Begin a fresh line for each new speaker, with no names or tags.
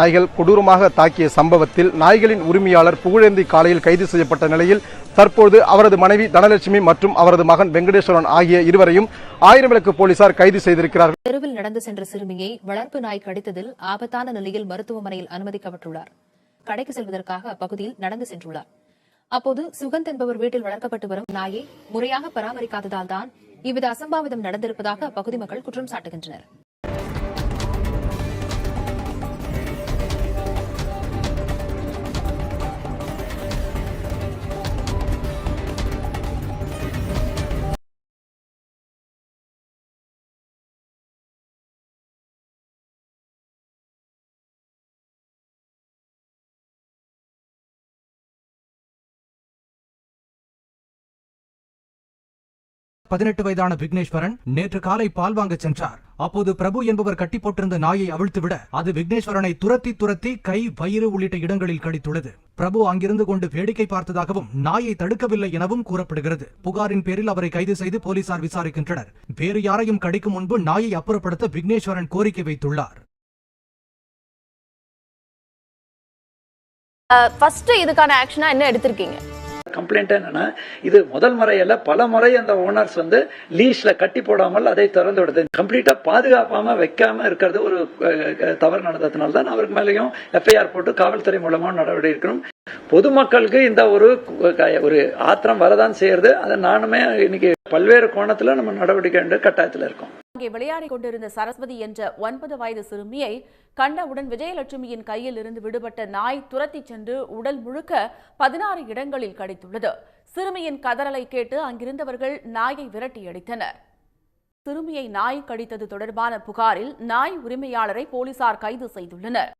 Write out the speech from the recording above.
நாய்கள் கொடூரமாக தாக்கிய சம்பவத்தில் நாய்களின் உரிமையாளர் புகழேந்தி காலையில் கைது செய்யப்பட்ட நிலையில் தற்போது அவரது மனைவி தனலட்சுமி மற்றும் அவரது மகன் வெங்கடேஸ்வரன் ஆகிய இருவரையும் ஆயிரம் விளக்கு போலீசார் கைது செய்திருக்கிறார்கள்
தெருவில் நடந்து சென்ற சிறுமியை வளர்ப்பு நாய் கடித்ததில் ஆபத்தான நிலையில் மருத்துவமனையில் அனுமதிக்கப்பட்டுள்ளார். கடைக்கு செல்வதற்காக அப்பகுதியில் நடந்து சென்றுள்ளார். அப்போது சுகந்த் என்பவர் வீட்டில் வளர்க்கப்பட்டு வரும் நாயை முறையாக பராமரிக்காததால் தான் இவ்வித அசம்பாவிதம் நடந்திருப்பதாக அப்பகுதி மக்கள் குற்றம் சாட்டுகின்றனர்.
பதினெட்டு வயதான விக்னேஸ்வரன் நேற்று காலை பால் வாங்க சென்றார். அப்போது பிரபு என்பவர் கட்டி போட்டிருந்த நாயை அவிழ்த்துவிட அது விக்னேஸ்வரனை துரத்தி துரத்தி கை வயிறு உள்ளிட்ட இடங்களில் கடித்துள்ளது. பிரபு அங்கிருந்து கொண்டு வேடிக்கை பார்த்ததாகவும் நாயை தடுக்கவில்லை எனவும் கூறப்படுகிறது. புகாரின் பேரில் அவரை கைது செய்து போலீசார் விசாரிக்கின்றனர். வேறு யாரையும் கடிக்கும் முன்பு நாயை அப்புறப்படுத்த விக்னேஸ்வரன் கோரிக்கை வைத்துள்ளார்.
ஃபர்ஸ்ட் இதுக்கான ஆக்ஷனா என்ன எடுத்திருக்கீங்க?
கம்ப்ளைண்ட் என்னன்னா இது முதல் முறையில பல முறை அந்த ஓனர்ஸ் வந்து லீஸ்ல கட்டி போடாமல் அதை திறந்து விடுது. கம்ப்ளீட்டா பாதுகாப்பாம வைக்காம இருக்கிறது ஒரு தவறு நடந்ததுனால தான் அவருக்கு மேலேயும் எஃப்ஐஆர் போட்டு காவல்துறை மூலமா நடவடிக்கை இருக்கணும் பொதுமக்களுக்கு இந்த ஒரு ஒரு ஆத்திரம் வரதான் செய்யறது அதை நானுமே இன்னைக்கு பல்வேறு கோணத்துல நம்ம நடவடிக்கை கட்டாயத்தில் இருக்கோம்.
அங்கே விளையாடிக் கொண்டிருந்த சரஸ்வதி என்ற ஒன்பது வயது சிறுமியை கண்டவுடன் விஜயலட்சுமியின் கையில் இருந்து விடுபட்ட நாய் துரத்தி சென்று உடல் முழுக்க பதினாறு இடங்களில் கடித்துள்ளது. சிறுமியின் கதறலை கேட்டு அங்கிருந்தவர்கள் நாயை விரட்டியடித்தனர் சிறுமியை நாய் கடித்தது தொடர்பான புகாரில் நாய் உரிமையாளரை போலீசார் கைது செய்துள்ளனர்.